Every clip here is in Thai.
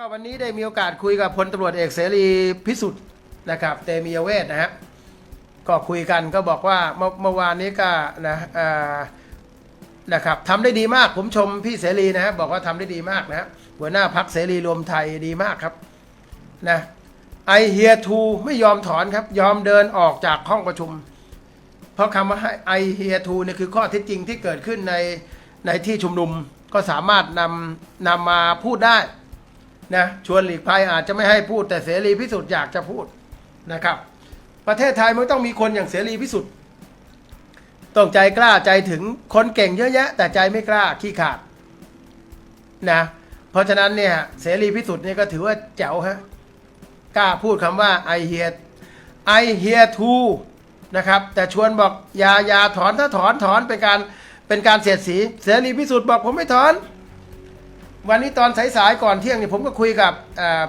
ก็วันนี้ได้มีโอกาสคุยกับพลตำรวจเอกเสรีพิสุทธิ์นะครับเตมียเวทนะฮะก็คุยกันก็บอกว่าเมื่อเมื่อวานนี้ก็นะนะครับทำได้ดีมากผมชมพี่เสรีนะฮะบอกว่าทำได้ดีมากนะฮะหัวหน้าพักเสรีรวมไทยดีมากครับนะไอเฮียทูไม่ยอมถอนครับ ยอมเดินออกจากห้องประชุม เพราะคำว่าไอเฮียทูเนี่ยคือข้อเท็จจริงที่เกิดขึ้นในในที่ชุมนุมก็สามารถนำนำมาพูดได้ นะชวนหลีกภัยอาจจะไม่ให้พูด แต่เสรีพิสุทธิ์อยากจะพูดนะครับ ประเทศไทยมันต้องมีคนอย่างเสรีพิสุทธิ์ต้องใจกล้าใจถึงคนเก่งเยอะแยะ แต่ใจไม่กล้าขี้ขาดนะเพราะฉะนั้นเนี่ยเสรีพิสุทธิ์เนี่ยก็ถือว่าแจ๋วฮะกล้าพูดคำว่า I hear I hear too นะครับแต่ชวนบอกอย่าอย่าถอนถ้าถอนถอนเป็นการเป็นการเสียดสี เสรีพิสุทธิ์บอกผมไม่ถอน วันนี้ตอนสายๆก่อนเที่ยงเนี่ยผมก็คุยกับ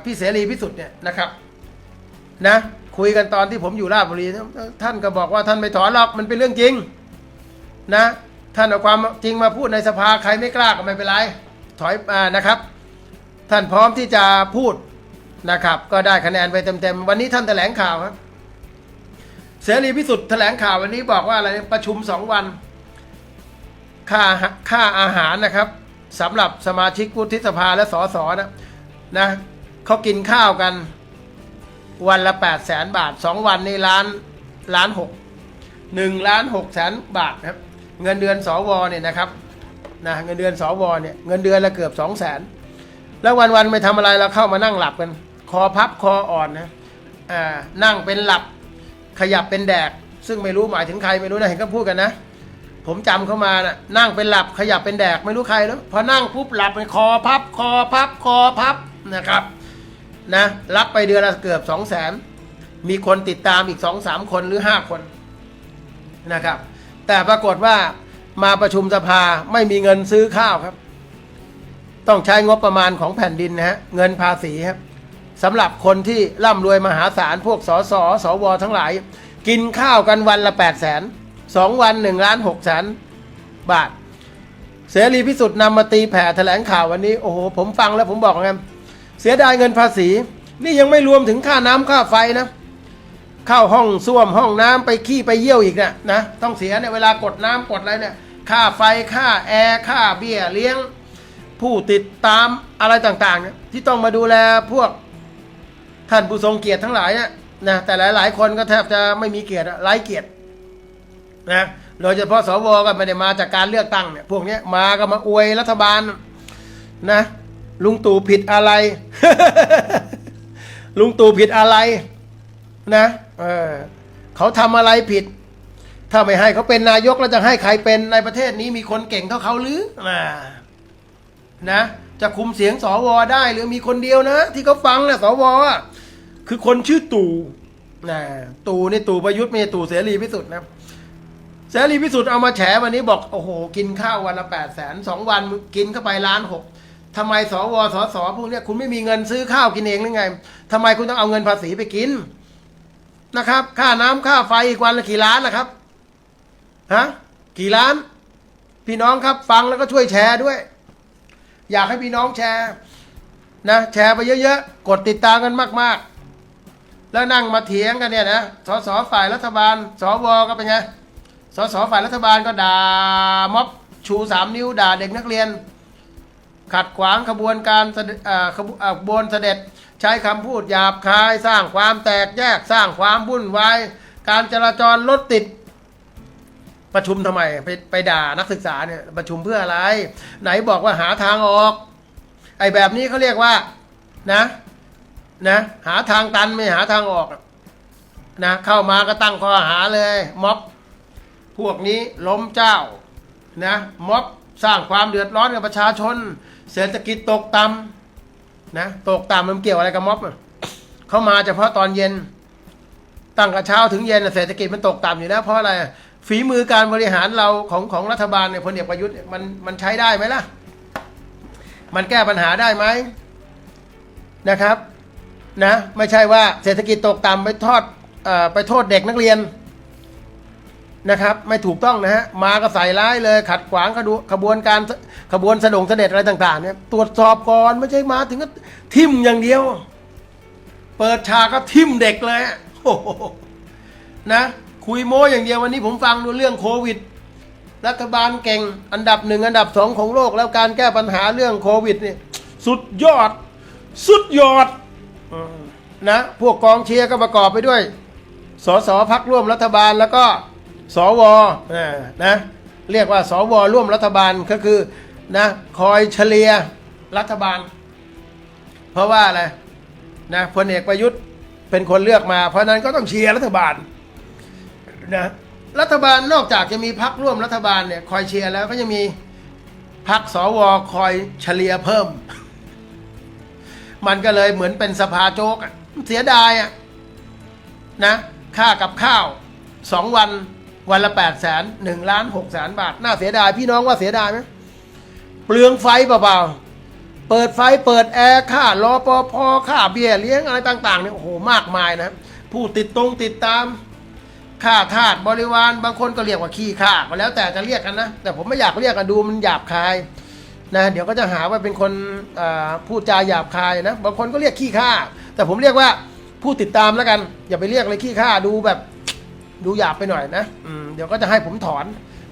พี่เสรีพิสุทธิ์เนี่ยนะครับนะคุยกันตอนที่ผมอยู่ราชบุรีท่านก็บอกว่าท่านไม่ถอนหรอกมันเป็นเรื่องจริงนะท่านเอาความจริงมาพูดในสภาใครไม่กล้าก็ไม่เป็นไรถอยนะครับ ท่านพร้อมที่จะพูดนะครับ ก็ได้คะแนนไปเต็มๆวันนี้ท่านแถลงข่าวครับเสรีพิสุทธิ์แถลงข่าววันนี้บอกว่าอะไรประชุมสองวัน ค่าค่าอาหารนะครับ สำหรับสมาชิกวุฒิสภาและสสนะนะเขากินข้าวกัน วันละ8 0 0แสนบาท2วันนี่ล้านล้านหกหนึ่งล้านหกแสนบาทครับ เงินเดือนสวเนี่ยนะครับนะเงินเดือนสวเนี่ยเงินเดือนละเกือบ2 0 0แสนแล้ววันวันไม่ทำอะไรเราเข้ามานั่งหลับกัน คอพับคออ่อนนะอ่านั่งเป็นหลับขยับเป็นแดก ซึ่งไม่รู้หมายถึงใครไม่รู้นะเห็นก็พูดกันนะ ผมจำเข้ามานะนั่งเป็นหลับขยับเป็นแดกไม่รู้ใครแล้วพอนั่งปุ๊บหลับเป็นคอพับ คอพับ คอพับนะครับ นะรับไปเดือนละเกือบสองแสนมีคนติดตามอีกสองสามคนหรือห้าคนนะครับ แต่ปรากฏว่ามาประชุมสภาไม่มีเงินซื้อข้าวครับ ต้องใช้งบประมาณของแผ่นดินนะฮะเงินภาษีครับสำหรับคนที่ร่ำรวยมหาศาลพวกสสสวทั้งหลาย กินข้าวกันวันละ8 0 0แสน สองวันหนึ่งล้านหกแสนบาท เสรีพิสุทธิ์นำมาตีแผ่แถลงข่าววันนี้ โอ้โห ผมฟังแล้วผมบอกไงเสียดายเงินภาษี นี่ยังไม่รวมถึงค่าน้ำค่าไฟนะ เข้าห้องส้วมห้องน้ำไปขี้ไปเยี่ยวอีกเนะนะ ต้องเสียเนี่ยเวลากดน้ำกดอะไรเนี่ย ค่าไฟค่าแอร์ค่าเบี้ยเลี้ยง ผู้ติดตามอะไรต่างๆเนี่ยที่ต้องมาดูแลพวกท่านผู้ทรงเกียรติทั้งหลายเนี่ยนะแต่หลายๆ คนก็แทบจะไม่มีเกียรติไร้เกียรติ นะโดยเฉพาะสวก็ไม่ได้มาจากการเลือกตั้งเนี่ยพวกนี้มาก็มาอวยรัฐบาลนะลุงตู่ผิดอะไร ลุงตู่ผิดอะไรนะเออเขาทำอะไรผิด ถ้าไม่ให้เขาเป็นนายกแล้วจะให้ใครเป็นในประเทศนี้มีคนเก่งเท่าเขาหรืออ่านะจะคุมเสียงสวได้หรือมีคนเดียวนะ ที่เขาฟังนะสวคือคนชื่อตู่นะตู่นี่ตู่ประยุทธ์ไม่ใช่ตู่เสรีพิสุทธิ์นะ เสรีพิสุทธิ์เอามาแฉวันนี้บอกโอ้โห กินข้าววันละแปดแสนสองวันกินเข้าไปล้านหกทำไมสวสสพวกเนี้ยคุณไม่มีเงินซื้อข้าวกินเองหรือไงทำไมคุณต้องเอาเงินภาษีไปกินนะครับ ค่าน้ำค่าไฟอีกวันละกี่ล้านนะครับฮะกี่ล้าน พี่น้องครับฟังแล้วก็ช่วยแชร์ด้วย อยากให้พี่น้องแชร์นะแชร์ไปเยอะๆกดติดตามกันมากๆ แล้วนั่งมาเถียงกันเนี่ยนะสสฝ่ายรัฐบาลสวก็เป็นไง สสฝ่ายรัฐบาลก็ด่าม็อบชูสามนิ้วด่าเด็กนักเรียน ขัดขวางขบวนการขบอ่าขบวนเสด็จใช้คำพูดหยาบคายสร้างความแตกแยกสร้างความวุ่นวายการจราจรรถติดประชุมทำไมไปไปด่านักศึกษาเนี่ยประชุมเพื่ออะไร ไหนบอกว่าหาทางออก ไอ้แบบนี้เขาเรียกว่านะนะ หาทางตันไม่หาทางออกนะเข้ามาก็ตั้งข้อหาเลยม็อบ พวกนี้ล้มเจ้านะม็อบสร้างความเดือดร้อนกับประชาชน เศรษฐกิจตกต่ำนะตกต่ำมันเกี่ยวอะไรกับม็อบเขามาเฉพาะตอนเย็น ตั้งแต่เช้าถึงเย็นเศรษฐกิจมันตกต่ำอยู่แล้วเพราะอะไรฝีมือการบริหารเราของของรัฐบาลเนี่ยพลเอกประยุทธ์มันมันใช้ได้ไหมล่ะ มันแก้ปัญหาได้ไหมนะครับนะไม่ใช่ว่าเศรษฐกิจตกต่ำไปทอดอไปโทษเด็กนักเรียน นะครับ ไม่ถูกต้องนะฮะมาก็ใส่ร้ายเลยขัดขวางขดขบวนการขบวนสะดงเสด็จอะไรต่างๆเนี่ยตรวจสอบก่อนไม่ใช่มาถึงก็ทิมอย่างเดียว เปิดฉากก็ทิมเด็กเลยโอ้โหนะคุยโม้อย่างเดียววันนี้ผมฟังดูเรื่องโควิด รัฐบาลเก่งอันดับหนึ่งอันดับสองของโลกแล้วการแก้ปัญหาเรื่องโควิดเนี่ยสุดยอด สุดยอดอนะพวกกองเชียร์ก็ประกอบไปด้วยสสพักร่วมรัฐบาลแล้วก็ สวอ่านะเรียกว่าสวร่วมรัฐบาลก็คือนะคอยเฉลี่ยรัฐบาล เพราะว่าอะไรนะพลเอกประยุทธ์เป็นคนเลือกมา เพราะนั้นก็ต้องเชียร์รัฐบาลนะรัฐบาลนอกจากจะมีพักร่วมรัฐบาลเนี่ยคอยเชียร์แล้วก็ยังมีพักสวคอยเฉลี่ยเพิ่ม มันก็เลยเหมือนเป็นสภาโจกเสียดายอะนะค่ากับข้าวสองวัน วันละแปดแสนหนึ่งล้านหกแสนบาท น่าเสียดายพี่น้องว่าเสียดายไหมเปลืองไฟเปล่าๆ เปิดไฟเปิดแอร์ค่ารอปภค่าเบี้ยเลี้ยงอะไรต่างๆเนี่ยโอ้โหมากมายนะ ผู้ติดตรงติดตามค่าทาสบริวารบางคนก็เรียกว่าขี้ข้าก็แล้วแต่จะเรียกกันนะ แต่ผมไม่อยากเรียกกันดูมันหยาบคายนะเดี๋ยวก็จะหาว่าเป็นคนอ่าพูดจาหยาบคายนะบางคนก็เรียกขี้ข้าแต่ผมเรียกว่าผู้ติดตามแล้วกัน อย่าไปเรียกเลยขี้ข้าดูแบบ ดูหยาบไปหน่อยนะอืมเดี๋ยวก็จะให้ผมถอน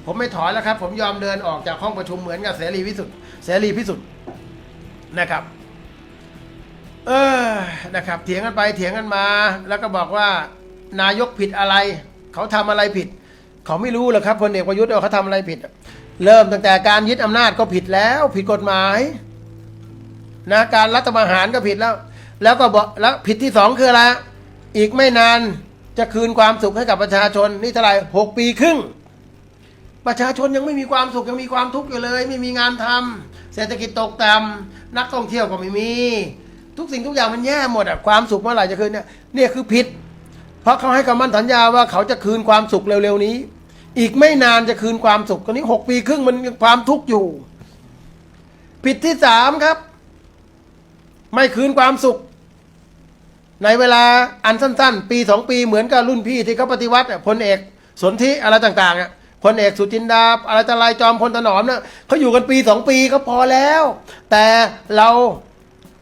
ผมไม่ถอนแล้วครับ ผมยอมเดินออกจากห้องประชุมเหมือนกับเสรีพิสุทธิ์เสรีพิสุทธิ์นะครับ เออนะครับ เถียงกันไปเถียงกันมา แล้วก็บอกว่านายกผิดอะไร เขาทำอะไรผิด เขาไม่รู้หรอกครับพลเอกประยุทธ์ว่าเขาทำอะไรผิด เริ่มตั้งแต่การยึดอำนาจก็ผิดแล้ว ผิดกฎหมายนะการรัฐประหารก็ผิดแล้ว แล้วก็บอกแล้วผิดที่สองคืออะไรอีกไม่นาน จะคืนความสุขให้กับประชาชนนี่เท่าไหร่หกปีครึ่ง ประชาชนยังไม่มีความสุขยังมีความทุกข์อยู่เลย ไม่มีงานทำเศรษฐกิจตกต่ำนักท่องเที่ยวก็ไม่มี ทุกสิ่งทุกอย่างมันแย่หมดอะความสุขเมื่อไหร่จะคืนเนี่ยเนี่ยคือผิด เพราะเขาให้คำมั่นสัญญาว่าเขาจะคืนความสุขเร็วๆนี้ อีกไม่นานจะคืนความสุขตอนนี้หกปีครึ่งมันยังความทุกข์อยู่ ผิดที่สามครับ ไม่คืนความสุข ในเวลาอันสั้น ๆ ปีสองปีเหมือนกับรุ่นพี่ที่เขาปฏิวัติพลเอกสนธิอะไรต่างๆอะพลเอกสุจินดาอะไรตะลายจอมพลถนอมเนี่ยเขาอยู่กันปีสองปีก็พอแล้ว แต่เรา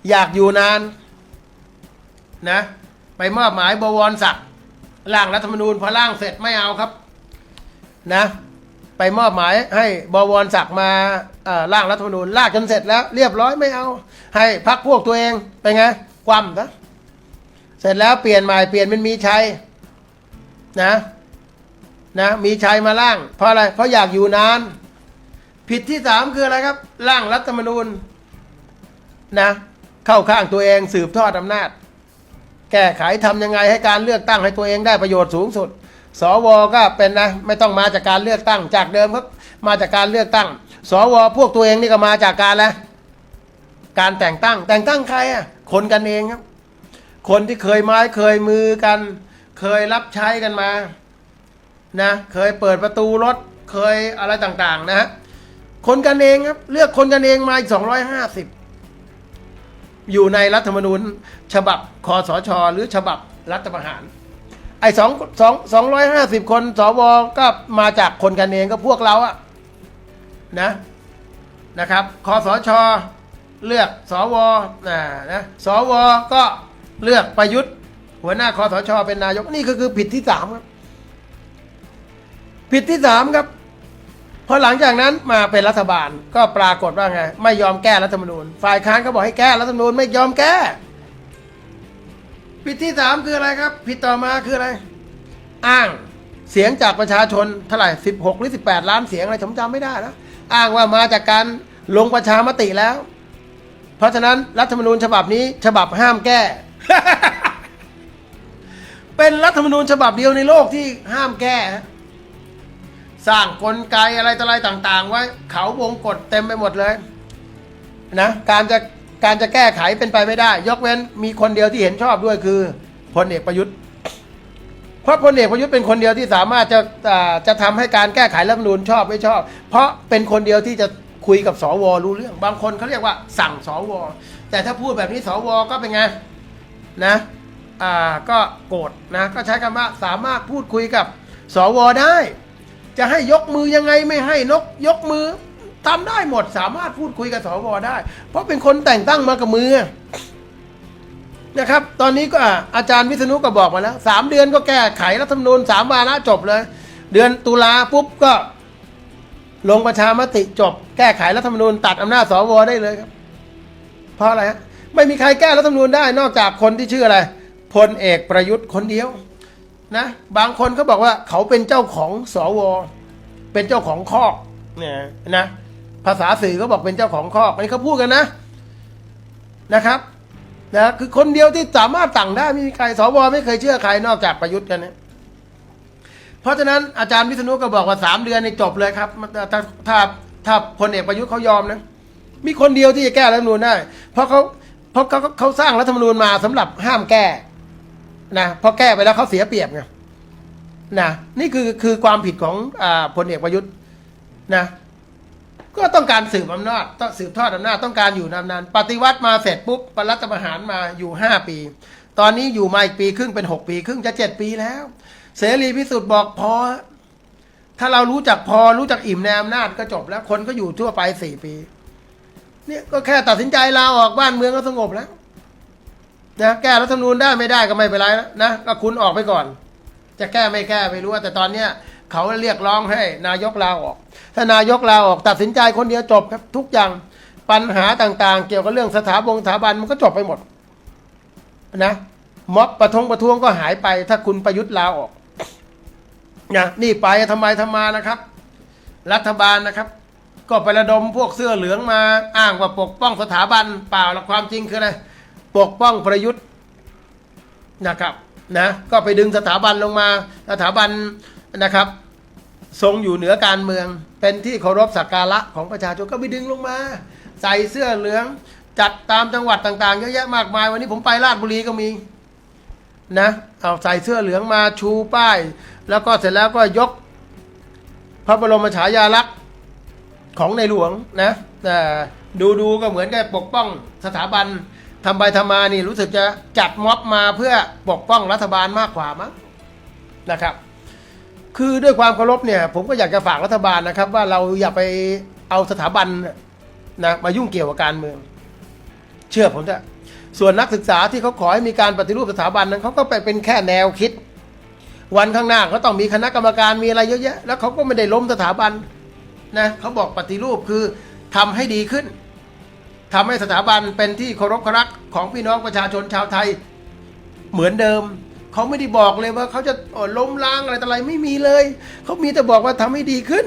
อยากอยู่นานนะ ไปมอบหมายบวรศักดิ์ร่างรัฐธรรมนูญพอร่างเสร็จไม่เอาครับนะ ไปมอบหมายให้บวรศักดิ์มาอ่อร่างรัฐธรรมนูญร่างจนเสร็จแล้ว เรียบร้อยไม่เอา ให้พักพวกตัวเองเป็นไง คว่ำนะ สร็จแล้วเปลี่ยนใหม่เปลี่ยนเป็นมีชัยนะนะมีชัยมาร่าง เพราะอะไรเพราะอยากอยู่นาน ผิดที่สามคืออะไรครับร่างรัฐธรรมนูญนะเข้าข้างตัวเองสืบทอดอำนาจ แก้ไขทำยังไงให้การเลือกตั้งให้ตัวเองได้ประโยชน์สูงสุด สวก็เป็นนะไม่ต้องมาจากการเลือกตั้ง จากเดิมครับมาจากการเลือกตั้ง สวพวกตัวเองนี่ก็มาจากการแล้วการแต่งตั้ง แต่งตั้งใครอะคนกันเองครับ คนที่เคยไม้เคยมือกัน เคยรับใช้กันมานะเคยเปิดประตูรถเคยอะไรต่างๆ นะฮะคนกันเองครับ เลือกคนกันเองมาอีกสองร้อยห้าสิบอยู่ในรัฐธรรมนูญ ฉบับคอสชหรือฉบับรัฐประหาร ไอ้สองสองสองร้อยห้าสิบคนสวก็มาจากคนกันเองก็พวกเราอะนะนะครับคอสชเลือกสวนะนะสวก็ เลือกประยุทธ์ หัวหน้าคอสชเป็นนายกนี่ก็คือผิดที่สามครับ ผิดที่สามครับพอหลังจากนั้นมาเป็นรัฐบาลก็ปรากฏว่าไง ไม่ยอมแก้รัฐธรรมนูญ ฝ่ายค้านก็บอกให้แก้รัฐธรรมนูญไม่ยอมแก้ ผิดที่สามคืออะไรครับ ผิดต่อมาคืออะไร อ้างเสียงจากประชาชนเท่าไหร่สิบหกหรือสิบแปดล้านเสียงอะไรผมจำไม่ได้แล้วอ้างว่ามาจากการลงประชามติแล้ว เพราะฉะนั้นรัฐธรรมนูญฉบับนี้ฉบับห้ามแก้ เป็นรัฐธรรมนูญฉบับเดียวในโลกที่ห้ามแก้ สร้างกลไกอะไรต่ออะไรต่าง ๆ ไว้ เขาวงกฎเต็มไปหมดเลย นะการจะการจะแก้ไขเป็นไปไม่ได้ ยกเว้นมีคนเดียวที่เห็นชอบด้วยคือพลเอกประยุทธ์เพราะพลเอกประยุทธ์เป็นคนเดียวที่สามารถจะจะทำให้การแก้ไขรัฐธรรมนูญชอบไม่ชอบ เพราะเป็นคนเดียวที่จะคุยกับสวรู้เรื่อง บางคนเขาเรียกว่าสั่งสวแต่ถ้าพูดแบบนี้สวก็เป็นไง นะอ่าก็โกรธนะก็ใช้คำว่าสามารถพูดคุยกับสวได้ จะให้ยกมือยังไงไม่ให้นกยกมือทำได้หมดสามารถพูดคุยกับสวได้ เพราะเป็นคนแต่งตั้งมากับมือนะครับ ตอนนี้ก็อาจารย์วิษณุก็บอกมาแล้วสามเดือนก็แก้ไขรัฐธรรมนูญสามวาระจบเลย เดือนตุลาปุ๊บก็ ลงประชามติจบ แก้ไขรัฐธรรมนูญตัดอำนาจสวได้เลยครับ เพราะอะไรฮะ ไม่มีใครแก้รัฐธรรมนูญได้ นอกจากคนที่ชื่ออะไรพลเอกประยุทธ์คนเดียวนะบางคนเขาบอกว่าเขาเป็นเจ้าของสวเป็นเจ้าของคอกเนี่ยนะภาษาสื่อเขาบอกเป็นเจ้าของคอกอันนี้เขาพูดกันนะนะครับนะคือคนเดียวที่สามารถสั่งได้ไม่มีใครสวไม่เคยเชื่อใครนอกจากประยุทธ์กันนะเพราะฉะนั้นอาจารย์วิษณุก็บอกว่าสามเดือนนี่จบเลยครับถ้าถ้าถ้าพลเอกประยุทธ์เขายอมนะมีคนเดียวที่จะแก้รัฐธรรมนูญได้ เพราะเขา เพราะเขาเขาสร้างรัฐธรรมนูญมาสำหรับห้ามแก้นะพอแก้ไปแล้วเขาเสียเปรียบไงนะนี่คือคือความผิดของอพลเอกประยุทธ์นะ ก็ต้องการสืบอำนาจต้องสืบทอดอำนาจต้องการอยู่นานๆปฏิวัติมาเสร็จปุ๊บปรัฐประหารมาอยู่ห้าปี ตอนนี้อยู่มาอีกปีครึ่งเป็นหกปีครึ่งจะเจ็ดปีแล้ว เสรีพิสุทธิ์บอกพอ ถ้าเรารู้จักพอรู้จักอิ่มในอำนาจก็จบแล้วคนก็อยู่ทั่วไปสี่ปี เนี่ยก็แค่ตัดสินใจลาออกบ้านเมืองก็สงบแล้วนะแก้รัฐธรรมนูญได้ไม่ได้ก็ไม่เป็นไรนะนะก็คุณออกไปก่อน จะแก้ไม่แก้ไม่รู้แต่ตอนเนี้ยเขาเรียกร้องให้นายกลาออก ถ้านายกลาออกตัดสินใจคนเดียวจบครับ ทุกอย่างปัญหาต่างๆ เกี่ยวกับเรื่องสถาบงสถาบันมันก็จบไปหมดนะม็อบประท้งประท้วงก็หายไป ถ้าคุณประยุทธ์ลาออกนะนี่ไปทำไมทำมานะครับ รัฐบาลนะครับ ก็ไประดมพวกเสื้อเหลืองมาอ้างว่าปกป้องสถาบันเปล่าหรอกความจริงคืออะไรปกป้องประยุทธ์นะครับนะก็ไปดึงสถาบันลงมาสถาบันนะครับทรงอยู่เหนือการเมือง เป็นที่เคารพสักการะของประชาชนก็ไปดึงลงมา ใส่เสื้อเหลือง จัดตามจังหวัดต่างๆเยอะแยะมากมาย วันนี้ผมไปราชบุรีก็มีนะเอาใส่เสื้อเหลืองมาชูป้าย แล้วก็เสร็จแล้วก็ยก พระบรมฉายาลักษณ์ ของในหลวงนะแต่ดูดูก็เหมือนกับปกป้องสถาบันทำไปทำมานี่รู้สึกจะจัดม็อบมาเพื่อปกป้องรัฐบาลมากกว่ามั้งนะครับ คือด้วยความเคารพเนี่ย ผมก็อยากจะฝากรัฐบาลนะครับ ว่าเราอย่าไปเอาสถาบันนะมายุ่งเกี่ยวกับการเมือง เชื่อผมเถอะส่วนนักศึกษาที่เขาขอให้มีการปฏิรูปสถาบันนั้นเขาก็ไปเป็นแค่แนวคิด วันข้างหน้าเขาต้องมีคณะกรรมการมีอะไรเยอะแยะแล้วเขาก็ไม่ได้ล้มสถาบัน นะเขาบอกปฏิรูปคือทำให้ดีขึ้นทำให้สถาบันเป็นที่เคารพเคารพของพี่น้องประชาชนชาวไทย เหมือนเดิมเขาไม่ได้บอกเลยว่าเขาจะเอ่อล้มล้างอะไรต่ออะไรไม่มีเลยเขามีแต่บอกว่าทำให้ดีขึ้น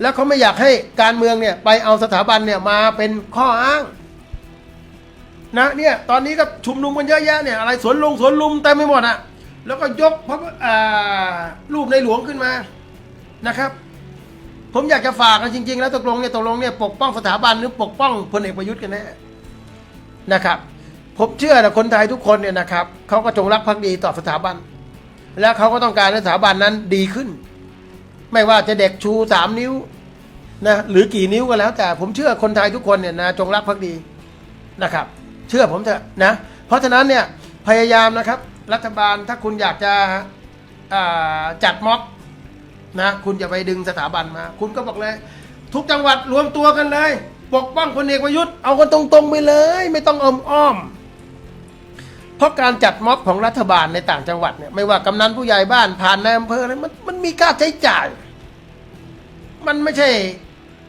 แล้วเขาไม่อยากให้การเมืองเนี่ยไปเอาสถาบันเนี่ยมาเป็นข้ออ้างนะเนี่ยตอนนี้ก็ชุมนุมกันเยอะแยะเนี่ยอะไรสวนลุงสวนลุมเต็มไปหมดอะแล้วก็ยกพระรูปในหลวงขึ้นมานะครับ ผมอยากจะฝากกันจริง ๆ แล้วตกลงเนี่ยตกลงเนี่ยปกป้องสถาบันหรือปกป้องพลเอกประยุทธ์กันแน่นะครับ ผมเชื่อนะคนไทยทุกคนเนี่ยนะครับเขาก็จงรักภักดีต่อสถาบัน และเขาก็ต้องการให้สถาบันนั้นดีขึ้น ไม่ว่าจะเด็กชูสามนิ้วนะหรือกี่นิ้วก็แล้ว แต่ผมเชื่อคนไทยทุกคนเนี่ยนะจงรักภักดีนะครับ เชื่อผมเถอะนะ เพราะฉะนั้นเนี่ยพยายามนะครับ รัฐบาลถ้าคุณอยากจะจัดม็อบ นะคุณจะไปดึงสถาบันมา คุณก็บอกเลย ทุกจังหวัดรวมตัวกันเลย ปกป้องพลเอกประยุทธ์เอากันตรงๆไปเลย ไม่ต้องอมอ้อมเพราะการจัดม็อบของรัฐบาลในต่างจังหวัดเนี่ยไม่ว่ากำนันผู้ใหญ่บ้านผ่านในอำเภออะไรมันมันมีค่าใช้จ่าย มันไม่ใช่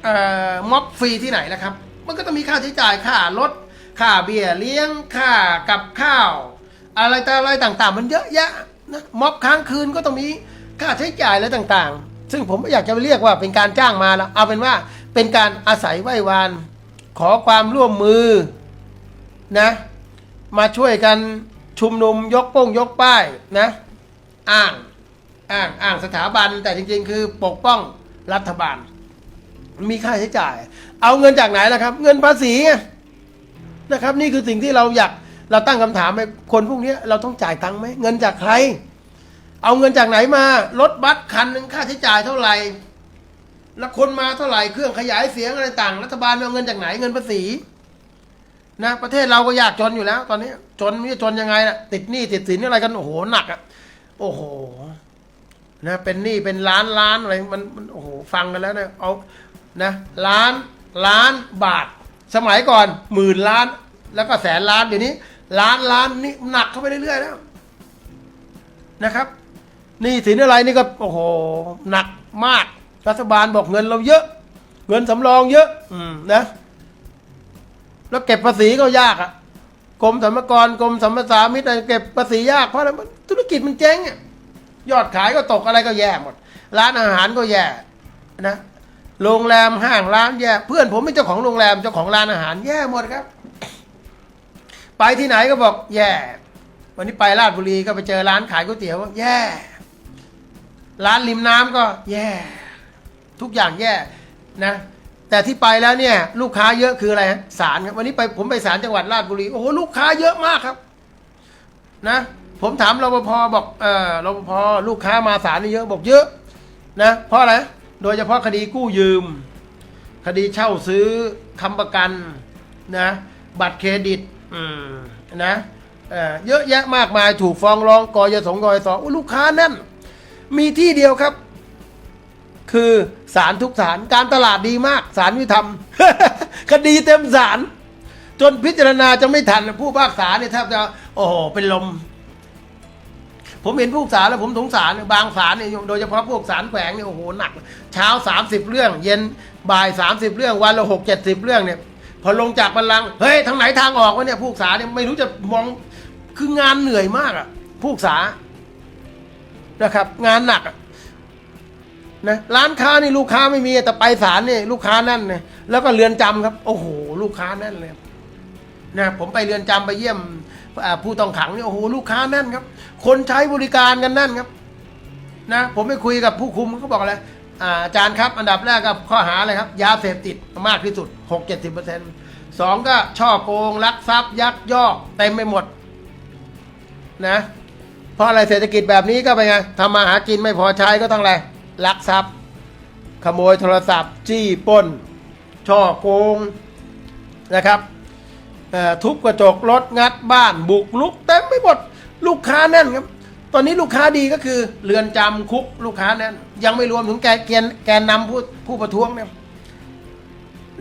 เอ่อม็อบฟรีที่ไหนนะครับ มันก็ต้องมีค่าใช้จ่ายค่ารถค่าเบีย้ยเลี้ยงค่ากับข้าว อะไรต่ออะไรต่างๆ มันเยอะแยะนะม็อบค้างคืนก็ต้องมี ค่าใช้จ่ายอะต่างๆ ซึ่งผมไม่อยากจะเรียกว่าเป็นการจ้างมาแล้วเอาเป็นว่าเป็นการอาศัยไหว้วาน ขอความร่วมมือนะมาช่วยกันชุมนุมยกโป้งยกป้ายนะอ้างอ้างอ้างสถาบันแต่จริงๆ คือปกป้องรัฐบาล มีค่าใช้จ่าย เอาเงินจากไหนล่ะครับ เงินภาษีนะครับ นี่คือสิ่งที่เราอยากเราตั้งคำถามไปคนพวกนี้เราต้องจ่ายตังค์ไหมเงินจากใคร เอาเงินจากไหนมารถบัสคันหนึ่งค่าใช้จ่ายเท่าไหร่แล้วคนมาเท่าไหร่เครื่องขยายเสียงอะไรต่างรัฐบาลเอาเงินจากไหนเงินภาษีนะประเทศเราก็ยากจนอยู่แล้ว ตอนนี้ จนไม่จนยังไงล่ะติดหนี้ติดสินอะไรกันโอ้โหหนักอะโอ้โหนะเป็นหนี้เป็นล้านล้านอะไรมันมันโอ้โหฟังกันแล้วเนี่ยเอานะล้านล้านบาท สมัยก่อนหมื่นล้าน แล้วก็แสนล้านเดี๋ยวนี้ ล้านล้านนี่หนักเข้าไปเรื่อยๆแล้วนะครับ นี่สินอะไรนี่ก็โอ้โหหนักมาก รัฐบาลบอกเงินเราเยอะ เงินสำรองเยอะ อืมนะ แล้วเก็บภาษีก็ยากอะกรมสรรพากรกรมสรรพสามิตอะไรเก็บภาษียากเพราะอะไรมันธุรกิจมันเจ๊งอะยอดขายก็ตกอะไรก็แย่หมด ร้านอาหารก็แย่นะโรงแรมห้างร้านแย่เพื่อนผมเป็นเจ้าของโรงแรมเจ้าของร้านอาหารแย่หมดครับ ไปที่ไหนก็บอกแย่ วันนี้ไปราชบุรีก็ไปเจอร้านขายก๋วยเตี๋ยวแย่ ร้านริมน้ำก็แย่ ทุกอย่างแย่นะ แต่ที่ไปแล้วเนี่ย ลูกค้าเยอะคืออะไรฮะศาลครับวันนี้ไปผมไปศาลจังหวัดราชบุรีโอ้โหลูกค้าเยอะมากครับ นะ ผมถามรปภบอกเออรปภลูกค้ามาศาลนี่เยอะบอกเยอะนะเพราะอะไรโดยเฉพาะคดีกู้ยืม คดีเช่าซื้อคำประกันนะ บัตรเครดิตนะเออเยอะแยะมากมายถูกฟ้องร้องกอยสงกอยสอลูกค้าแนั่น มีที่เดียวครับ คือศาลทุกศาลการตลาดดีมากศาลยุติธรรม คดีเต็มศาลจนพิจารณาจะไม่ทันผู้พิพากษาเนี่ยแทบจะโอ้โหเป็นลม ผมเห็นผู้พิพากษาแล้วผมสงสารบางศาลเนี่ยโดยเฉพาะพวกศาลแขวงเนี่ยโอ้โหหนัก เช้าสามสิบเรื่อง เย็นบ่ายสามสิบเรื่องวันละหกเจ็ดสิบเรื่องเนี่ย พอลงจากบัลลังก์เฮ้ยทางไหนทางออกวะเนี่ยผู้พิพากษาเนี่ยไม่รู้จะมองคืองานเหนื่อยมากอะผู้พิพากษา นะครับ งานหนักนะร้านค้านี่ลูกค้าไม่มีแต่ไปศาลนี่ลูกค้านั่นเนี่ยแล้วก็เรือนจำครับ โอ้โห ลูกค้าแน่นเลยนะผมไปเรือนจำไปเยี่ยมผู้ต้องขังเนี่ยโอ้โหลูกค้าแน่นครับ คนใช้บริการกันแน่นครับ นะ ผมไปคุยกับผู้คุมเขาบอกอะไรอ่าอาจารย์ครับ อันดับแรกกับข้อหาอะไรครับ ยาเสพติดมากที่สุดหกเจ็ดสิบเปอร์เซ็นต์สองก็ช่อโกงลักทรัพย์ยักยอกเต็มไปหมด นะ เพราะอะไรเศรษฐกิจแบบนี้ก็ไปนไงทำมาหากินไม่พอใช้ก็ต้องอะไรลักทรัพย์ ขโมยโทรศัพท์ จี้ป้น ช่อโกงนะครับทุบกระจกรถงัดบ้านบุกลุกเต็มไปหมดลูกค้าแน่นครับ ตอนนี้ลูกค้าดีก็คือเรือนจำคุกลูกค้าแน่น ยังไม่รวมถึงแกนแกนแกนนำผู้ผู้ประท้วงเนี่ย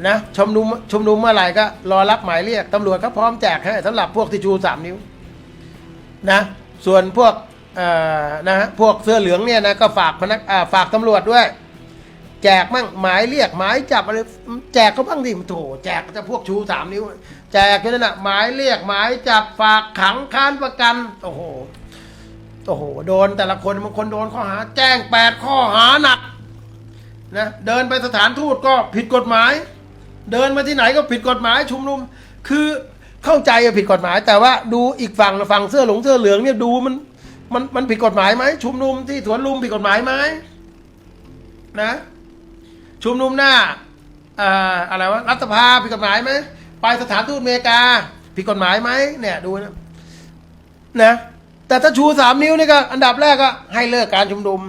นะชมนุมชมนุมเมื่อไหร่ก็รอรับหมายเรียกตำรวจก็พร้อมแจกให้สำหรับพวกที่ชูสามนิ้วนะ ส่วนพวกเอ่อนะฮะพวกเสื้อเหลืองเนี่ยนะก็ฝากพนักฝากตำรวจด้วย แจกมั่งหมายเรียกหมายจับอะไรแจกก็บ้างดิมโถแจกจะพวกชูสามนิ้ว แจกกันนั่นนะหมายเรียกหมายจับฝากขังค้านประกันโอ้โหโอ้โหโดนแต่ละคนบางคนโดนข้อหา แจ้งแปดข้อหาหนักนะเดินไปสถานทูตก็ผิดกฎหมาย เดินมาที่ไหนก็ผิดกฎหมายชุมนุม คือ เข้าใจว่าผิดกฎหมาย แต่ว่าดูอีกฝั่งฝั่งเสื้อหลงเสื้อเหลืองเนี่ยดูมันมันมันผิดกฎหมายไหมชุมนุมที่สวนลุมผิดกฎหมายไหมนะ ชุมนุมหน้าอ่าอะไรวะรัฐสภาผิดกฎหมายไหมไปสถานทูตอเมริกาผิดกฎหมายไหมเนี่ยดูนะนะ แต่ถ้าชูสามนิ้วนี่ก็ อันดับแรกก็ให้เลิกการชุมนุม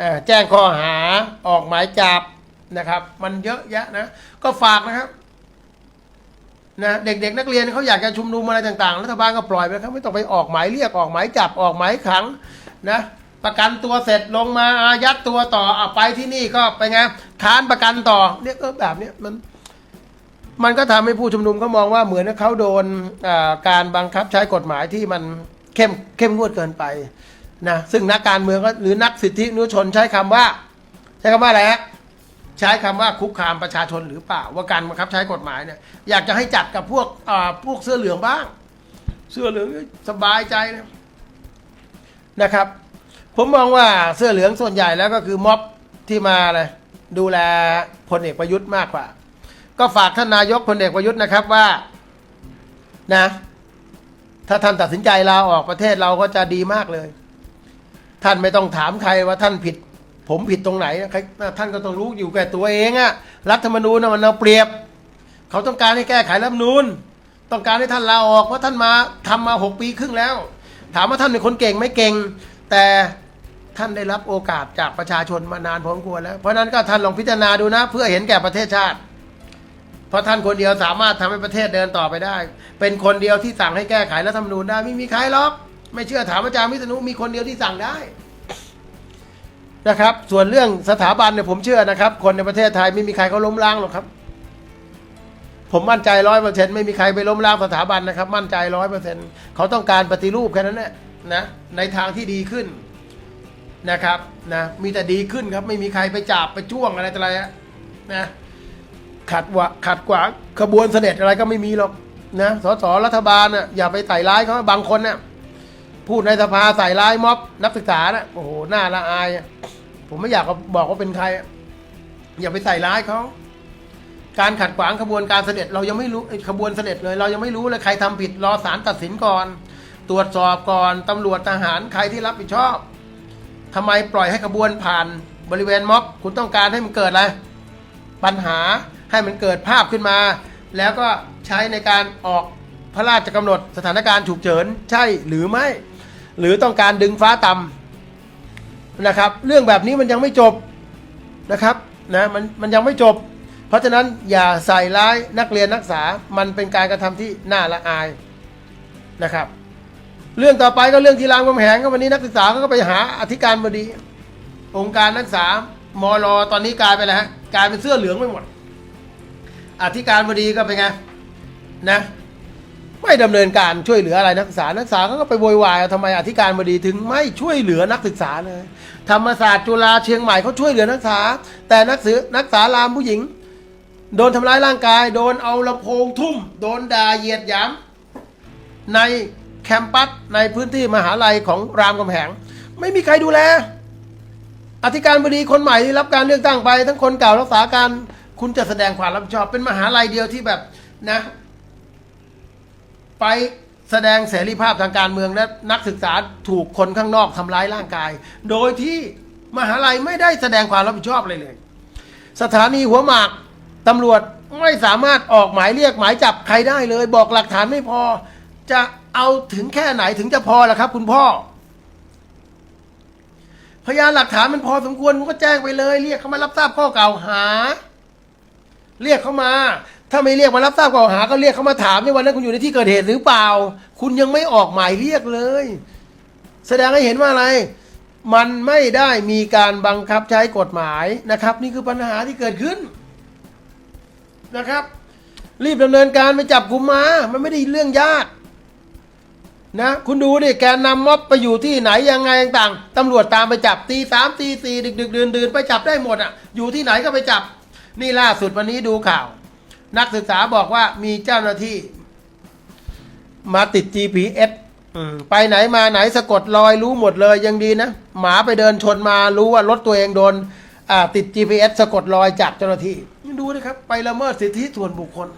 อแจ้งข้อหาออกหมายจับนะครับ มันเยอะแยะนะ ก็ฝากนะครับ นะเด็กๆนักเรียนเขาอยากจะชุมนุมอะไรต่างๆรัฐบาลก็ปล่อยไปครับไม่ต้องไปออกหมายเรียกออกหมายจับออกหมายขังนะประกันตัวเสร็จลงมาอายัดตัวต่อเอาไปที่นี่ก็ไปไงค้านประกันต่อเนี่ยก็แบบเนี้ยมันมันก็ทำให้ผู้ชุมนุมเขามองว่าเหมือนเขาโดนการบังคับใช้กฎหมายที่มันเข้มเข้มงวดเกินไปนะซึ่งนักการเมืองก็หรือนักสิทธิมนุษยชนใช้คำว่า ใช้คำว่าอะไรฮะ ใช้คำว่าคุกคามประชาชนหรือเปล่า ว่าการบังคับใช้กฎหมายเนี่ยอยากจะให้จัดกับพวกอ่าพวกเสื้อเหลืองบ้าง เสื้อเหลืองสบายใจนะนะครับ ผมมองว่าเสื้อเหลืองส่วนใหญ่แล้วก็คือม็อบที่มาเลยดูแลพลเอกประยุทธ์มากกว่า ก็ฝากท่านนายกพลเอกประยุทธ์นะครับว่านะถ้าท่านตัดสินใจลาออกประเทศเราก็จะดีมากเลย ท่านไม่ต้องถามใครว่าท่านผิด ผมผิดตรงไหนใครท่านก็ต้องรู้อยู่แก่ตัวเองอะรัฐธรรมนูญมันเอาเปรียบ เขาต้องการให้แก้ไขรัฐธรรมนูญต้องการให้ท่านลาออกเพราะท่านมาทำมาหกปีครึ่งแล้ว ถามว่าท่านเป็นคนเก่งไหม่เก่ง แต่ท่านได้รับโอกาสจากประชาชนมานานพอสมควรแล้ว เพราะนั้นก็ท่านลองพิจารณาดูนะ เพื่อเห็นแก่ประเทศชาติ เพราะท่านคนเดียวสามารถทำให้ประเทศเดินต่อไปได้ เป็นคนเดียวที่สั่งให้แก้ไขรัฐธรรมนูญได้ไม่มีใครหรอก ไม่เชื่อถามอาจารย์วิษณุมีคนเดียวที่สั่งได้ นะครับ ส่วนเรื่องสถาบันเนี่ยผมเชื่อนะครับ คนในประเทศไทยไม่มีใครเขาล้มล้างหรอกครับ ผมมั่นใจร้อยเปอร์เซ็นต์ไม่มีใครไปล้มล้างสถาบันนะครับ มั่นใจร้อยเปอร์เซ็นต์เขาต้องการปฏิรูปแค่นั้นแหละนะในทางที่ดีขึ้นนะครับนะมีแต่ดีขึ้นครับ ไม่มีใครไปจับไปจ้วงอะไรต่ออะไรอะนะขัดวะขัดขวางขบวนเสด็จอะไรก็ไม่มีหรอกนะสสรัฐบาลน่ะอย่าไปใส่ร้ายเขาบางคนเนี่ย พูดในสภาใส่ร้ายม็อบนักศึกษานะโอ้โหหน้าละอาย ผมไม่อยากบอกว่าเป็นใคร อย่าไปใส่ร้ายเขาการขัดขวางขบวนการเสด็จเรายังไม่รู้ขบวนเสด็จเลย เรายังไม่รู้เลยใครทำผิดรอศาลตัดสินก่อน ตรวจสอบก่อนตำรวจทหารใครที่รับผิดชอบทำไมปล่อยให้ขบวนผ่านบริเวณม็อบคุณต้องการให้มันเกิดอะไรปัญหาให้มันเกิดภาพขึ้นมา แล้วก็ใช้ในการออกพระราชกำหนดสถานการณ์ฉุกเฉินใช่หรือไม่ หรือต้องการดึงฟ้าต่ำนะครับ เรื่องแบบนี้มันยังไม่จบนะครับนะมันมันยังไม่จบ เพราะฉะนั้นอย่าใส่ร้ายนักเรียนนักศึกษามันเป็นการกระทำที่น่าละอายนะครับ เรื่องต่อไปก็เรื่องที่รามคำแหงก็วันนี้นักศึกษาก็ไปหาอธิการบดี องค์การนักศึกษามอรอตอนนี้กลายไปแล้วฮะกลายเป็นเสื้อเหลืองไปหมด อธิการบดีก็เป็นไงนะ ไม่ดำเนินการช่วยเหลืออะไรนักศึกษา นักศึกษาก็ไปโวยวายว่าทำไมอธิการบดีถึงไม่ช่วยเหลือนักศึกษาเลย ธรรมศาสตร์จุฬาเชียงใหม่เขาช่วยเหลือนักศึกษา แต่นักศึกนักศึกษารามผู้หญิง โดนทำร้ายร่างกาย โดนเอาลำโพงทุ่ม โดนด่าเหยียดหยามในแคมปัสในพื้นที่มหาลัยของรามคำแหง ไม่มีใครดูแล อธิการบดีคนใหม่ที่รับการเลือกตั้งไป ทั้งคนเก่ารักษาการคุณจะแสดงความรับผิดชอบเป็นมหาลัยเดียวที่แบบนะ ไปแสดงเสรีภาพทางการเมืองและนักศึกษาถูกคนข้างนอกทำร้ายร่างกาย โดยที่มหาลัยไม่ได้แสดงความรับผิดชอบอะไรเลย สถานีหัวหมากตำรวจไม่สามารถออกหมายเรียกหมายจับใครได้เลย บอกหลักฐานไม่พอ จะเอาถึงแค่ไหนถึงจะพอล่ะครับ คุณพ่อ พยานหลักฐานมันพอสมควรมันก็แจ้งไปเลย เรียกเขามารับทราบข้อกล่าวหา เรียกเขามา ถ้าไม่เรียกมารับทราบข้อกล่าวหาก็เรียกเขามาถามในวันนั้นคุณอยู่ในที่เกิดเหตุหรือเปล่า คุณยังไม่ออกหมายเรียกเลย แสดงให้เห็นว่าอะไร มันไม่ได้มีการบังคับใช้กฎหมายนะครับ นี่คือปัญหาที่เกิดขึ้นนะครับ รีบดำเนินการไปจับกุมมา มันไม่ได้เรื่องยากนะคุณดูดิแกนนำม็อบไปอยู่ที่ไหนยังไงต่างๆตำรวจตามไปจับตีสามตีสี่ดึกดึกๆดื่นดื่นๆไปจับได้หมดอะ อยู่ที่ไหนก็ไปจับ นี่ล่าสุดวันนี้ดูข่าว นักศึกษาบอกว่ามีเจ้าหน้าที่ มาติด GPS อืมไปไหนมาไหนสะกดรอยรู้หมดเลยยังดีนะ หมาไปเดินชนมารู้ว่ารถตัวเองโดนอ่าติด GPS สะกดรอยจากเจ้าหน้าที่ดูนะครับ ไปละเมิดสิทธิส่วนบุคคล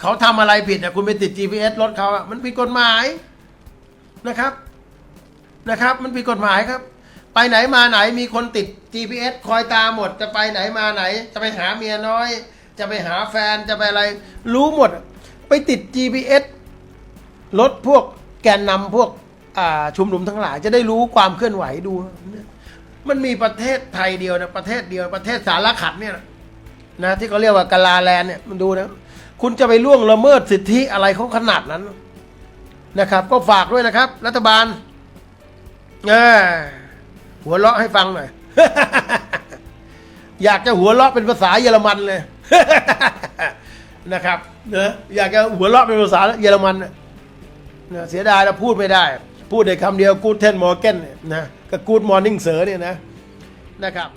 เขาทำอะไรผิดอะคุณไปติด GPS รถเขาอะมันผิดกฎหมายนะครับ นะครับ มันผิดกฎหมายครับ ไปไหนมาไหนมีคนติด GPS คอยตามหมด จะไปไหนมาไหน จะไปหาเมียน้อย จะไปหาแฟนจะไปอะไร รู้หมด ไปติด GPS รถพวกแกนนำพวกชุมนุมทั้งหลาย จะได้รู้ความเคลื่อนไหวดู มันมีประเทศไทยเดียวนะประเทศเดียวประเทศสารขัดเนี่ยนะที่เขาเรียกว่ากาลาแลนเนี่ยมันดูนะคุณจะไปล่วงละเมิดสิทธิอะไรเขาขนาดนั้นนะครับ ก็ฝากด้วยนะครับ รัฐบาลเออ หัวเราะให้ฟังหน่อย อยากจะหัวเราะเป็นภาษาเยอรมันเลย นะครับเนอะอยากจะหัวเราะเป็นภาษาเยอรมันน่ะเนอะเสียดายเราพูดไม่ได้ พูดได้คำเดียวกูดเทนมอร์เกนเนี่ยนะกับกูดมอร์นิ่งเสือเนี่ยนะนะครับ